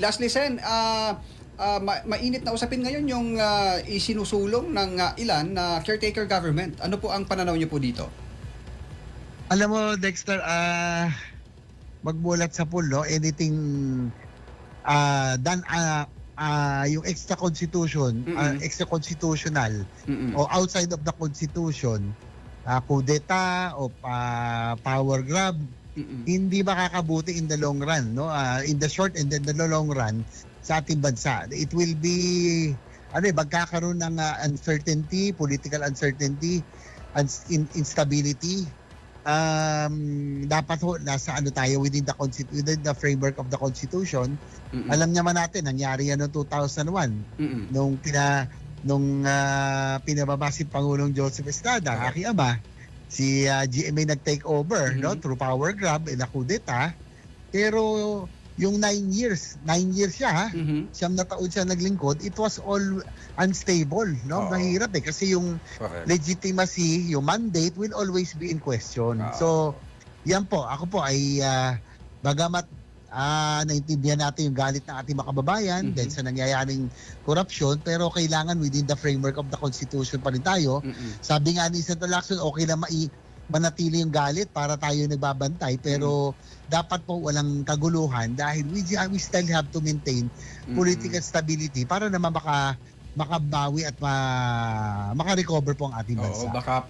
lastly, Sen, ah, ma- mainit na usapin ngayon yung ah, isinusulong ng ah, ilan na caretaker government. Ano po ang pananaw niyo po dito? Alam mo, Dexter, ah magmulat sa pool, no? Anything ah done ah ah, yung extra constitution, ah, Mm-mm. extra constitutional Mm-mm. o outside of the constitution, uh, kudeta o pa power grab, Mm-mm. hindi makakabuti in the long run, no? Ah, in the short and then the long run sa ating bansa. It will be ano eh, magkakaroon ng ah, uncertainty, political uncertainty, uns- in- instability. Um, dapat ho, nasa ano tayo within the, within the framework of the constitution. Mm-mm. Alam naman natin, nangyari yan noong 2001 Mm-mm. nung pina nung ah, pinababa si Pangulong Joseph Estrada, aking ama, si ah, GMA nag-take over Mhm. no through power grab and kudeta. Pero yung nine years, nine years siya ha, Mhm. siyam na taon siya naglingkod, it was all unstable, no? Oo. Mahirap eh kasi yung Correct. legitimacy, yung mandate will always be in question. Oo. So, yan po, ako po ay ah, bagamat ah naintindihan natin yung galit ng ating mga kababayan Mhm. dahil sa nangyayaring korupsyon, pero kailangan within the framework of the Constitution pa rin tayo. Mm-mm. Sabi nga ni Senator Lacson, okay lang mai manatili yung galit para tayo nagbabantay pero dapat po walang kaguluhan dahil we, we still have to maintain Mm-mm. political stability para naman maka makabawi at ma, maka-recover po ang ating Oo, bansa. baka pa